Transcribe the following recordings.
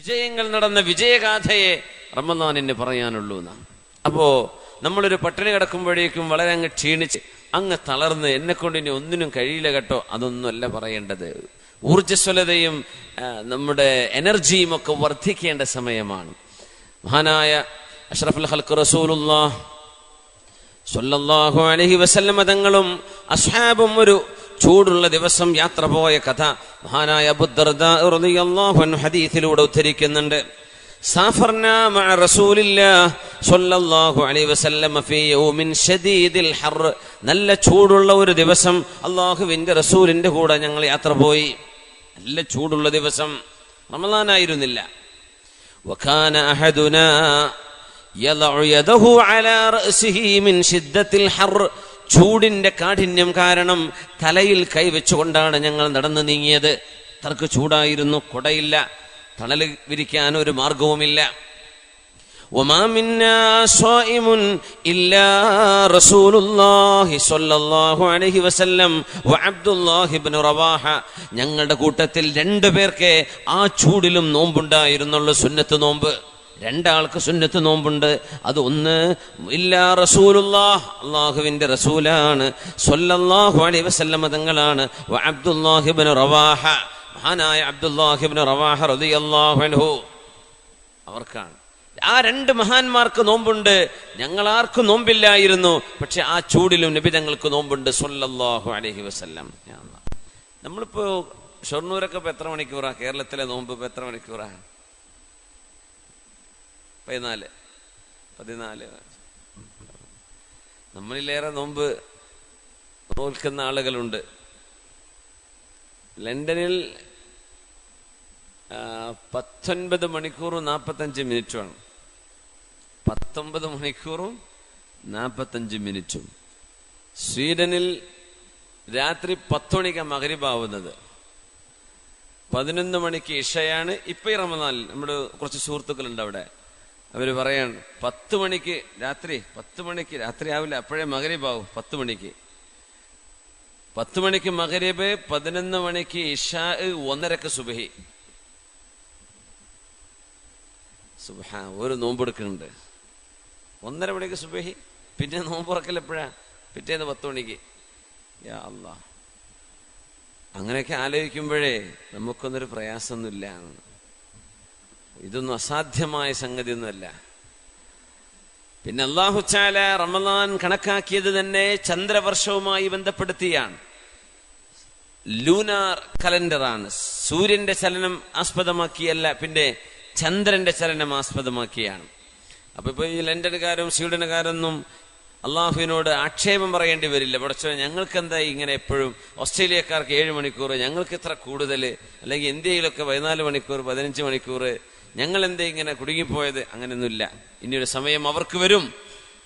വിജയങ്ങൾ നടന്ന വിജയഗാഥയെ റമദാനിന് പറയാനുള്ളൂ എന്നാ അപ്പോ നമ്മളൊരു പട്ടിണി കിടക്കുമ്പോഴേക്കും വളരെ അങ്ങ് ക്ഷീണിച്ച് അങ്ങ് തളർന്ന് എന്നെ കൊണ്ട് ഇനി ഒന്നിനും കഴിയില്ല കേട്ടോ അതൊന്നുമല്ല പറയേണ്ടത്. ഊർജസ്വലതയും നമ്മുടെ എനർജിയും ഒക്കെ വർദ്ധിക്കേണ്ട സമയമാണ്. മഹാനായ അഷ്റഫുൽ ഹൽക്ക് റസൂലുള്ളാഹ് സല്ലല്ലാഹു അലൈഹി വസല്ലമ തങ്ങളും അസ്ഹാബും ഒരു ചൂടുള്ള ദിവസം യാത്ര പോയ കഥ മഹാനായ അബുദ്ദർദാഹു ഹദീസിലൂടെ ഉദ്ധരിക്കുന്നുണ്ട്. മഅ റസൂലില്ലാ അലൈഹി ഫീ യൗമിൻ ഹർ. നല്ല ചൂടുള്ള ഒരു ദിവസം അള്ളാഹുവിന്റെ റസൂലിന്റെ കൂടെ ഞങ്ങൾ യാത്ര പോയി. നല്ല ചൂടുള്ള ദിവസം റമദാനായിരുന്നില്ല. വകാന അഹദുനാ യദഹു അലാ റഅസിഹി മിൻ ഹർ. ചൂടിന്റെ കാഠിന്യം കാരണം തലയിൽ കൈവച്ചുകൊണ്ടാണ് ഞങ്ങൾ നടന്നു നീങ്ങിയത് തർക്ക് ചൂടായിരുന്നു കുടയില്ല തണൽ വിരിക്കാൻ ഒരു മാർഗവുമില്ല وما منا صائم إلا رسول الله صلى الله عليه وسلم وعبد الله بن رواحة ഞങ്ങളുടെ കൂട്ടത്തിൽ രണ്ടു പേർക്ക് ആ ചൂടിലും നോമ്പുണ്ടായിരുന്നുള്ള സുന്നത്ത് നോമ്പ് രണ്ടാൾക്ക് സുന്നത്ത് നോമ്പുണ്ട്. അത് ഒന്ന് ഇല്ലാ റസൂലുള്ളാഹ്. അള്ളാഹുവിന്റെ റസൂലാണ്. സൊല്ലാഹു അലൈ വസല്ലമ തങ്ങളാണ്. വ അബ്ദുല്ലാഹിബ്നു റവാഹ. മഹാനായ അബ്ദുല്ലാഹിബിൻ റവാഹ റളിയല്ലാഹു അൻഹു. അവർക്കാണ്. ആ രണ്ട് മഹാന്മാർക്ക് നോമ്പുണ്ട്. ഞങ്ങൾ ആർക്കും നോമ്പില്ലായിരുന്നു. പക്ഷെ ആ ചൂടിലും നബി തങ്ങൾക്ക് നോമ്പുണ്ട്. സൊല്ലാഹു അലഹി വസ്ല്ലാം. നമ്മളിപ്പോ ഷൊർണൂരൊക്കെ ഇപ്പൊ എത്ര മണിക്കൂറാ? കേരളത്തിലെ നോമ്പ് ഇപ്പൊ എത്ര മണിക്കൂറാ? പതിനാല്. പതിനാല്. നമ്മളിലേറെ നോമ്പ് നോൽക്കുന്ന ആളുകളുണ്ട്. ലണ്ടനിൽ പത്തൊൻപത് മണിക്കൂറും നാൽപ്പത്തഞ്ച് മിനിറ്റുമാണ്. പത്തൊമ്പത് മണിക്കൂറും നാൽപ്പത്തഞ്ച് മിനിറ്റും. സ്വീഡനിൽ രാത്രി പത്തുമണിക്ക് മകരിബാവുന്നത് പതിനൊന്ന് മണിക്ക് ഇഷയാണ്. ഇപ്പൊ ഈ റമദാനിൽ നമ്മുടെ കുറച്ച് സുഹൃത്തുക്കളുണ്ട് അവിടെ. അവർ പറയാണ് പത്ത് മണിക്ക് രാത്രി പത്ത് മണിക്ക് രാത്രി ആവില്ല അപ്പോഴേ മകരീബാവും പത്ത് മണിക്ക്. പത്ത് മണിക്ക് മകരീബ് പതിനൊന്ന് മണിക്ക് ഇഷാ ഒന്നരക്ക് സുബഹി. സുബഹ ഒരു നോമ്പെടുക്കുന്നുണ്ട് ഒന്നര മണിക്ക് സുബഹി പിന്നെ നോമ്പ് തുറക്കൽ എപ്പോഴാ? പിറ്റേന്ന് പത്ത് മണിക്ക്. യാ അല്ലാ അങ്ങനെയൊക്കെ ആലോചിക്കുമ്പോഴേ നമുക്കൊന്നൊരു പ്രയാസമൊന്നുമില്ല ഇതൊന്നും അസാധ്യമായ സംഗതിയൊന്നുമല്ല. പിന്നെ അള്ളാഹു ചാല റമദാൻ കണക്കാക്കിയത് തന്നെ ചന്ദ്രവർഷവുമായി ബന്ധപ്പെടുത്തിയാണ്. ലൂനാർ കലണ്ടറാണ്. സൂര്യന്റെ ചലനം ആസ്പദമാക്കിയല്ല പിന്നെ ചന്ദ്രന്റെ ചലനം ആസ്പദമാക്കിയാണ്. അപ്പൊ ഇപ്പൊ ഈ ലണ്ടനുകാരും സ്വീഡനുകാരൊന്നും അള്ളാഹുവിനോട് ആക്ഷേപം പറയേണ്ടി വരില്ല. പഠിച്ചോ ഞങ്ങൾക്ക് എന്താ ഇങ്ങനെ എപ്പോഴും ഓസ്ട്രേലിയക്കാർക്ക് ഏഴ് മണിക്കൂർ ഞങ്ങൾക്ക് ഇത്ര കൂടുതൽ അല്ലെങ്കിൽ ഇന്ത്യയിലൊക്കെ പതിനാല് മണിക്കൂർ പതിനഞ്ച് മണിക്കൂർ ഞങ്ങൾ എന്താ ഇങ്ങനെ കുടുങ്ങിപ്പോയത്? അങ്ങനെയൊന്നുമില്ല. ഇനിയൊരു സമയം അവർക്ക് വരും.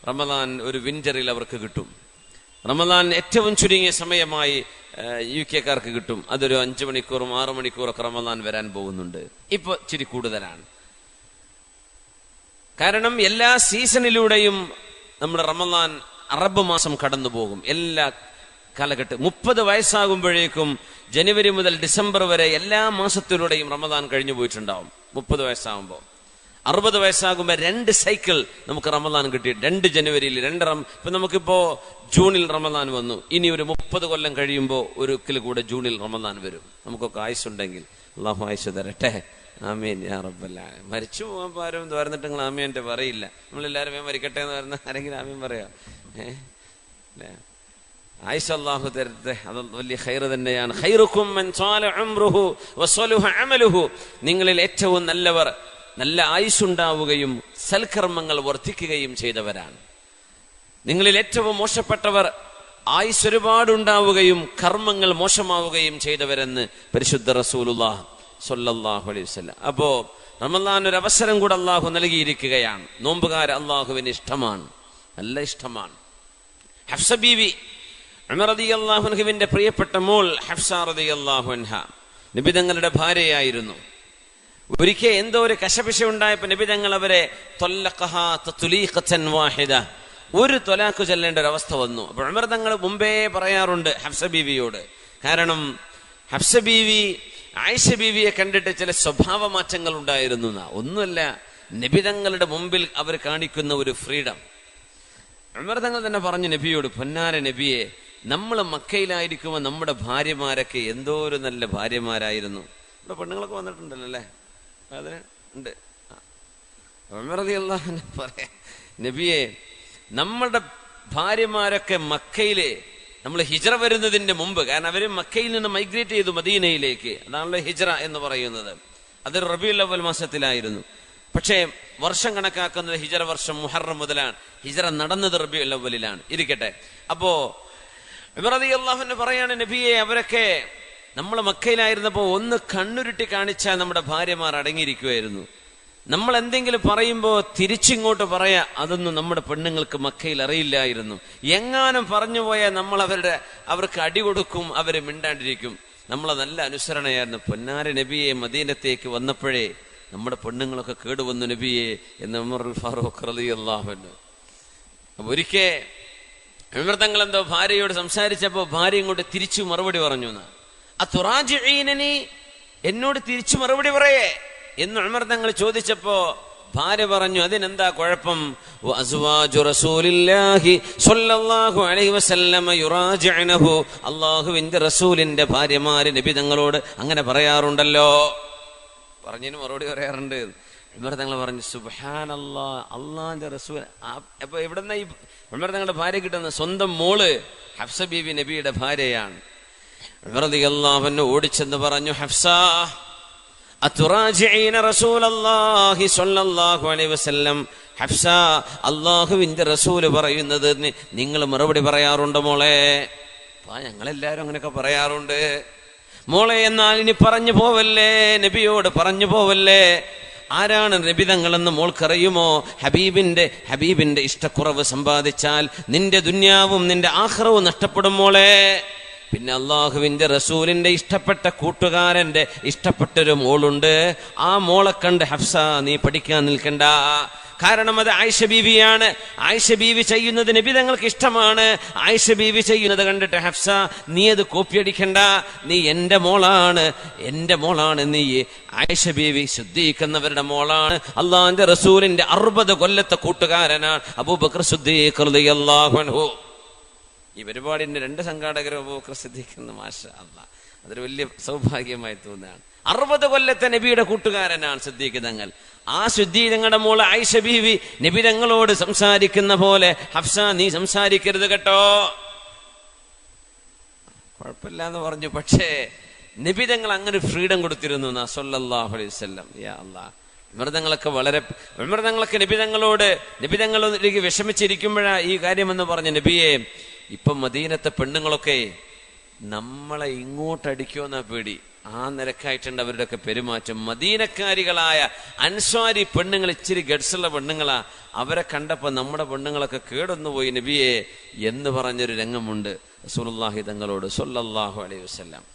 റമദാൻ ഒരു വിന്ററിൽ അവർക്ക് കിട്ടും. റമദാൻ ഏറ്റവും ചുരുങ്ങിയ സമയമായി യു കെക്കാർക്ക് കിട്ടും. അതൊരു അഞ്ചു മണിക്കൂറും ആറു മണിക്കൂറൊക്കെ റമദാൻ വരാൻ പോകുന്നുണ്ട്. ഇപ്പൊ ചിരി കൂടുതലാണ്. കാരണം എല്ലാ സീസണിലൂടെയും നമ്മുടെ റമദാൻ അറബ് മാസം കടന്നു പോകും എല്ലാ കാലഘട്ടം മുപ്പത് വയസ്സാകുമ്പോഴേക്കും ജനുവരി മുതൽ ഡിസംബർ വരെ എല്ലാ മാസത്തിലൂടെയും റമദാൻ കഴിഞ്ഞു പോയിട്ടുണ്ടാവും. മുപ്പത് വയസ്സാകുമ്പോൾ. അറുപത് വയസ്സാകുമ്പോൾ രണ്ട് സൈക്കിൾ നമുക്ക് റമദാൻ കിട്ടി. രണ്ട് ജനുവരിയിൽ രണ്ട് റം ഇപ്പൊ നമുക്കിപ്പോ ജൂണിൽ റമദാൻ വന്നു. ഇനി ഒരു മുപ്പത് കൊല്ലം കഴിയുമ്പോൾ ഒരിക്കൽ കൂടെ ജൂണിൽ റമദാൻ വരും. നമുക്കൊക്കെ ആയുസുണ്ടെങ്കിൽ അള്ളാഹു ആയുസ് തരട്ടെ. ആമീൻ യാ റബ്ബല്ല മരിച്ചു പോകാൻ പാരം എന്ന് പറഞ്ഞിട്ട് നിങ്ങൾ ആമീൻ എന്റെ പറയില്ല. നമ്മളെല്ലാവരും വേഗം മരിക്കട്ടെ എന്ന് പറഞ്ഞ ആരെങ്കിലും ആമീൻ പറയാം? ഏഹ് തരട്ടെ. അത് വലിയ ഖൈർ തന്നെയാണ്. നിങ്ങളിൽ ഏറ്റവും നല്ലവർ നല്ല ആയുസ്സുണ്ടാവുകയും സൽക്കർമ്മങ്ങൾ വർദ്ധിക്കുകയും ചെയ്തവരാണ്. നിങ്ങളിൽ ഏറ്റവും മോശപ്പെട്ടവർ ആയുസ് ഒരുപാടുണ്ടാവുകയും കർമ്മങ്ങൾ മോശമാവുകയും ചെയ്തവരെന്ന് പരിശുദ്ധ റസൂലുല്ലാഹ് സൊല്ലാഹു അലൈഹി വസല്ലം. അപ്പോ റമദാൻ ഒരു അവസരം കൂടെ അള്ളാഹു നൽകിയിരിക്കുകയാണ്. നോമ്പുകാർ അള്ളാഹുവിന് ഇഷ്ടമാണ്. നല്ല ഇഷ്ടമാണ്. ഹഫ്സ ബീവി റതി അള്ളാഹുൻഹുവിന്റെ പ്രിയപ്പെട്ട മോൾ ഹഫ്സ നിബിതങ്ങളുടെ ഭാര്യയായിരുന്നു. ഒരിക്കൽ എന്തോ ഒരു കശപിശ ഉണ്ടായപ്പോ നിബിതങ്ങൾ അവരെ വാഹിദ. ഒരു തൊലാക്ക് ചെല്ലേണ്ട ഒരു അവസ്ഥ വന്നു. അപ്പൊ അമൃതങ്ങൾ തങ്ങൾ മുമ്പേ പറയാറുണ്ട് ഹഫ്സ ബീവിയോട്. കാരണം ഹഫ്സ ബീവി ആയിഷ ബീവിയെ കണ്ടിട്ട് ചില സ്വഭാവ മാറ്റങ്ങൾ ഉണ്ടായിരുന്നു ഒന്നുമല്ല നബിതങ്ങളുടെ മുമ്പിൽ അവർ കാണിക്കുന്ന ഒരു ഫ്രീഡം. ഉമർ തങ്ങൾ തന്നെ പറഞ്ഞു നബിയോട് പൊന്നാര നബിയെ നമ്മൾ മക്കയിലായിരിക്കുമ്പോൾ നമ്മുടെ ഭാര്യമാരൊക്കെ എന്തോ ഒരു നല്ല ഭാര്യമാരായിരുന്നു. ഇവിടെ പെണ്ണുങ്ങളൊക്കെ വന്നിട്ടുണ്ടല്ലോ അല്ലേ? അതിന് ഉണ്ട്. പറയാ നബിയെ നമ്മളുടെ ഭാര്യമാരൊക്കെ മക്കയിലെ നമ്മൾ ഹിജറ വരുന്നതിന്റെ മുമ്പ് കാരണം അവർ മക്കയിൽ നിന്ന് മൈഗ്രേറ്റ് ചെയ്തു മദീനയിലേക്ക്. അതാണല്ലോ ഹിജറ എന്ന് പറയുന്നത്. അത് റബിയുൽ അവൽ മാസത്തിലായിരുന്നു. പക്ഷേ വർഷം കണക്കാക്കുന്നത് ഹിജറ വർഷം മുഹറം മുതലാണ്. ഹിജറ നടന്നത് റബിയുൽ അവലിലാണ് ഇരിക്കട്ടെ. അപ്പോ വിമറതി അള്ളാഹുവിന് പറയാണ് നബിയെ അവരൊക്കെ നമ്മൾ മക്കയിലായിരുന്നപ്പോ ഒന്ന് കണ്ണുരുട്ടി കാണിച്ചാൽ നമ്മുടെ ഭാര്യമാർ അടങ്ങിയിരിക്കുമായിരുന്നു നമ്മൾ എന്തെങ്കിലും പറയുമ്പോൾ തിരിച്ചിങ്ങോട്ട് പറയാ അതൊന്നും നമ്മുടെ പെണ്ണുങ്ങൾക്ക് മക്കയിൽ അറിയില്ലായിരുന്നു. എങ്ങാനും പറഞ്ഞു പോയാൽ നമ്മൾ അവരുടെ അവർക്ക് അടി കൊടുക്കും അവരെ മിണ്ടാണ്ടിരിക്കും. നമ്മളെ നല്ല അനുസരണയായിരുന്നു. പൊന്നാര നബിയെ മദീനത്തേക്ക് വന്നപ്പോഴേ നമ്മുടെ പെണ്ണുങ്ങളൊക്കെ കേടുവന്നു നബിയെ എന്ന് ഉമർ ഫാറൂഖ് റലി അപ്പൊ ഒരിക്കൽ വിമൃതങ്ങൾ എന്തോ ഭാര്യയോട് സംസാരിച്ചപ്പോ ഭാര്യ ഇങ്ങോട്ട് തിരിച്ചു മറുപടി പറഞ്ഞു എന്നാ ആ അത്തുറാജിനീ എന്നോട് തിരിച്ചു മറുപടി പറയേ. എന്ന് ഉമർ തങ്ങൾ ചോദിച്ചപ്പോ ഭാര്യ പറഞ്ഞു അതിനെന്താ കുഴപ്പം? അള്ളാഹുവിന്റെ ഭാര്യമാര് നബി തങ്ങളോട് അങ്ങനെ പറയാറുണ്ടല്ലോ. പറഞ്ഞതിന് മറുപടി പറയാറുണ്ട്. ഉമർ പറഞ്ഞു സുബാനല്ലാ അള്ളാന്റെ റസൂൽ അപ്പൊ എവിടെന്ന ഈ ഉമർ തങ്ങളുടെ ഭാര്യ കിട്ടുന്ന സ്വന്തം മോൾ ഹഫ്സ ബീബി നബിയുടെ ഭാര്യയാണ്. ഉമർ അള്ളാഹുവിനെ ഓടിച്ചെന്ന് പറഞ്ഞു ഹഫ്സ ഹഫ്സ അള്ളാഹുവിന്റെ റസൂൽ പറയുന്നത് നിങ്ങൾ മറുപടി പറയാറുണ്ട് മോളെ? ആ ഞങ്ങളെല്ലാരും അങ്ങനെയൊക്കെ പറയാറുണ്ട്. മോളെ എന്നാൽ ഇനി പറഞ്ഞു പോവല്ലേ? നബിയോട് പറഞ്ഞു പോവല്ലേ? ആരാണ് നബിതങ്ങളെന്ന് മോൾക്കറിയുമോ? ഹബീബിന്റെ ഹബീബിന്റെ ഇഷ്ടക്കുറവ് സമ്പാദിച്ചാൽ നിന്റെ ദുന്യാവും നിന്റെ ആഹ്റവും നഷ്ടപ്പെടും മോളെ. പിന്നെ അള്ളാഹുവിന്റെ റസൂലിന്റെ ഇഷ്ടപ്പെട്ട കൂട്ടുകാരന്റെ ഇഷ്ടപ്പെട്ടൊരു മോളുണ്ട്. ആ മോളെ കണ്ട് ഹഫ്സ നീ പഠിക്കാൻ നിൽക്കണ്ട. കാരണം അത് ആയിഷ ബീവിയാണ്. ആയിഷ ബീവി ചെയ്യുന്നത് നബിതങ്ങൾക്ക് ഇഷ്ടമാണ്. ആയിഷ ബീവി ചെയ്യുന്നത് കണ്ടിട്ട് ഹഫ്സ നീ അത് കോപ്പിയടിക്കണ്ട നീ എന്റെ മോളാണ്. എന്റെ മോളാണ് നീ. ആയിഷ ബീവി ശുദ്ധീകരിക്കുന്നവരുടെ മോളാണ്. അള്ളാഹിന്റെ റസൂലിന്റെ അറുപത് കൊല്ലത്തെ കൂട്ടുകാരനാണ് അബൂബക്കർ അള്ളാഹു ഈ പരിപാടിന്റെ രണ്ട് സംഘാടകരും അബൂബക്കർ സിദ്ദീഖെന്ന് മാഷ അല്ല അതൊരു വലിയ സൗഭാഗ്യമായി തോന്നുകയാണ്. അറുപത് കൊല്ലത്തെ നബിയുടെ കൂട്ടുകാരനാണ് സിദ്ദീഖ് തങ്ങൾ. ആ ശുദ്ധീരങ്ങളുടെ മോൾ ആയിഷ നബി തങ്ങളോട് സംസാരിക്കുന്ന പോലെ ഹഫ്സ നീ സംസാരിക്കരുത് കേട്ടോ. കുഴപ്പമില്ല എന്ന് പറഞ്ഞു പക്ഷേ നബി തങ്ങൾ അങ്ങനെ ഫ്രീഡം കൊടുത്തിരുന്നു അലൈഹി വസല്ലം. യാ അല്ലാ വിമൃതങ്ങളൊക്കെ വളരെ വിമൃതങ്ങളൊക്കെ നിബിതങ്ങളോട് നിബിതങ്ങളിലേക്ക് വിഷമിച്ചിരിക്കുമ്പോഴാ ഈ കാര്യമെന്ന് പറഞ്ഞ നബിയെ ഇപ്പൊ മദീനത്തെ പെണ്ണുങ്ങളൊക്കെ നമ്മളെ ഇങ്ങോട്ടടിക്കുമെന്ന പേടി. ആ നിരക്കായിട്ടുണ്ട് അവരുടെയൊക്കെ പെരുമാറ്റം. മദീനക്കാരികളായ അൻസ്വാരി പെണ്ണുങ്ങൾ ഇച്ചിരി ഗഡ്സുള്ള പെണ്ണുങ്ങളാ. അവരെ കണ്ടപ്പോൾ നമ്മുടെ പെണ്ണുങ്ങളൊക്കെ കേടൊന്നു പോയി. നബിയെ എന്ന് പറഞ്ഞൊരു രംഗമുണ്ട്. റസൂലുള്ളാഹി തങ്ങളോട് സല്ലല്ലാഹു അലൈഹി വസല്ലം.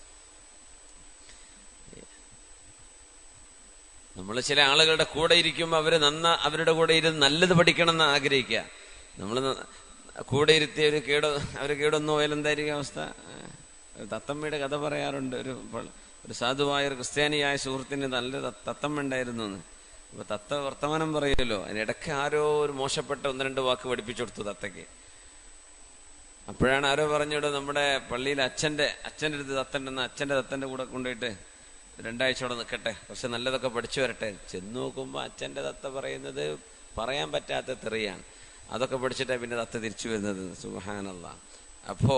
നമ്മൾ ചില ആളുകളുടെ കൂടെ ഇരിക്കുമ്പോൾ അവർ നന്ന അവരുടെ കൂടെ ഇരുന്ന് നല്ലത് പഠിക്കണം എന്ന് ആഗ്രഹിക്കുക നമ്മൾ കൂടെ ഇരുത്തി ഒരു കേടോ അവർ കേടൊന്നു പോയാൽ എന്തായിരിക്കും അവസ്ഥ? തത്തമ്മയുടെ കഥ പറയാറുണ്ട്. ഒരു ഒരു സാധുവായ ഒരു ക്രിസ്ത്യാനിയായ സുഹൃത്തിന് നല്ല തത്തമ്മ ഉണ്ടായിരുന്നു എന്ന് അപ്പൊ തത്ത വർത്തമാനം പറയുമല്ലോ. അതിനിടയ്ക്ക് ആരോ ഒരു മോശപ്പെട്ട ഒന്ന് രണ്ട് വാക്ക് പഠിപ്പിച്ചു കൊടുത്തു തത്തയ്ക്ക്. അപ്പോഴാണ് ആരോ പറഞ്ഞോട് നമ്മുടെ പള്ളിയിൽ അച്ഛന്റെ അച്ഛന്റെ അടുത്ത് തത്തണ്ടെന്ന് അച്ഛന്റെ തത്തന്റെ കൂടെ കൊണ്ടുപോയിട്ട് രണ്ടാഴ്ച കൂടെ നിൽക്കട്ടെ. പക്ഷെ നല്ലതൊക്കെ പഠിച്ചു വരട്ടെ. ചെന്ന് നോക്കുമ്പോൾ അച്ഛന്റെ തത്ത പറയുന്നത് പറയാൻ പറ്റാത്ത തെറിയാണ്. അതൊക്കെ പഠിച്ചിട്ടേ പിന്നെ തത്ത തിരിച്ചു വരുന്നത്. സുഹാനല്ല അപ്പോ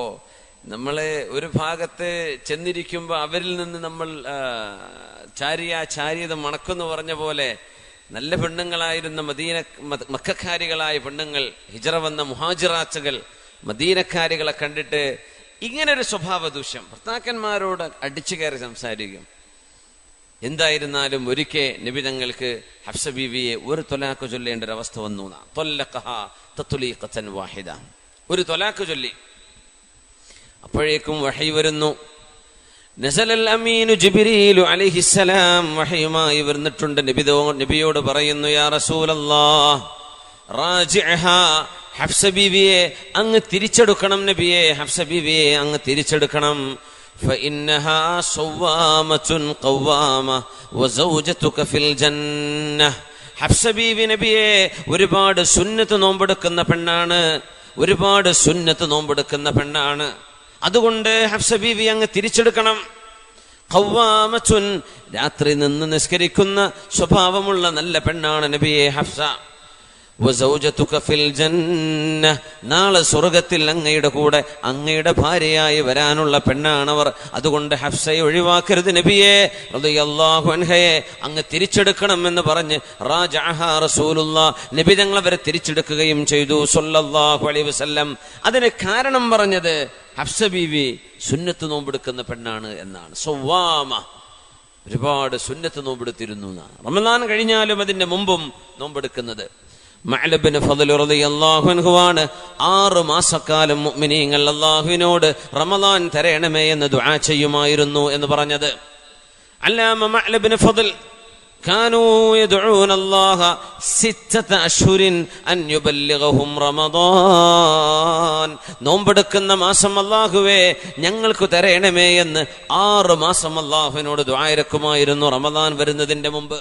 നമ്മളെ ഒരു ഭാഗത്ത് ചെന്നിരിക്കുമ്പോൾ അവരിൽ നിന്ന് നമ്മൾ ചാരിയ ചാരിയത് മണക്കെന്ന് പറഞ്ഞ പോലെ നല്ല പെണ്ണുങ്ങളായിരുന്ന മദീന മക്കാരികളായ പെണ്ണുങ്ങൾ ഹിജറ വന്ന മുഹാജിറാച്ചകൾ മദീനക്കാരികളെ കണ്ടിട്ട് ഇങ്ങനൊരു സ്വഭാവ ദൂഷ്യം ഭർത്താക്കന്മാരോട് അടിച്ചു കയറി സംസാരിക്കും. എന്തായിരുന്നാലും ഒരിക്കൽ നിബിതങ്ങൾക്ക് ഹഫ്സ ബീവിയെ ഒരു തൊലാക്ക് ചൊല്ലേണ്ട ഒരു അവസ്ഥ വന്നു വാഹിദ. ഒരു തൊലാക്ക് ചൊല്ലി. അപ്പോഴേക്കും വഹി വരുന്നു. അലൈഹിസ്സലാം വഹയുമായി നബിയോട് പറയുന്നു യാ ഹഫ്സ അങ്ങ് തിരിച്ചെടുക്കണം നബിയെ ഹഫ്സ ബീവിയെ അങ്ങ് തിരിച്ചെടുക്കണം. فإنها صوامة قوامة وزوجتك في الجنة ഹഫ്സ ബീവി നബിയെ ഒരുപാട് സുന്നത്ത് നോമ്പെടുക്കുന്ന പെണ്ണാണ് ഒരുപാട് സുന്നത്ത് നോമ്പെടുക്കുന്ന പെണ്ണാണ് അതുകൊണ്ട് ഹഫ്സ ബീവി അങ്ങ് തിരിച്ചെടുക്കണം ഖവ്വാമത്തുൻ രാത്രി നിന്ന് നിസ്കരിക്കുന്ന സ്വഭാവമുള്ള നല്ല പെണ്ണാണ് നബിയെ ഹഫ്സ വസൗജതുക ഫിൽ ജന്ന നാളെ സ്വർഗത്തിൽ അങ്ങയുടെ കൂടെ അങ്ങയുടെ ഭാര്യയായി വരാനുള്ള പെണ്ണാണവർ. അതുകൊണ്ട് ഹഫ്സയെ ഒഴിവാക്കരുത് നബിയെ. റളിയല്ലാഹു അൻഹയെ അങ്ങ് തിരിച്ചെടുക്കണം എന്ന് പറഞ്ഞ് നബി തങ്ങൾ അവരെ തിരിച്ചെടുക്കുകയും ചെയ്തു വസല്ലം. അതിന് കാരണം പറഞ്ഞത് ഹഫ്സ ബീവി സുന്നത്ത് നോമ്പെടുക്കുന്ന പെണ്ണാണ് എന്നാണ്. സൊവാമ ഒരുപാട് സുന്നത്ത് നോമ്പെടുത്തിരുന്നു റമദാൻ കഴിഞ്ഞാലും അതിന്റെ മുമ്പും നോമ്പെടുക്കുന്നത്. മഅലബിന് ഫതലുറതിയല്ലാഹുൻഹുവാണ് ആറ് മാസക്കാലം മുഅ്മിനീങ്ങൾ അല്ലാഹുവിനോട് റമദാൻ തരയണമേ എന്ന് ദുആ ചെയ്യുമായിരുന്നു എന്ന് പറഞ്ഞത്. അല്ലാമ മഅലബിന് ഫദൽ കാനൂ يدعون അല്ലാഹ സിത്തത أشهر അൻ യുബല്ലിഗഹും റമദാൻ. നോമ്പെടുക്കുന്ന മാസം അല്ലാഹുവേ ഞങ്ങൾക്ക് തരയണമേ എന്ന് ആറ് മാസം അല്ലാഹുവിനോട് ദുആ ഇറക്കുമായിരുന്നു റമദാൻ വരുന്നതിന്റെ മുമ്പ്.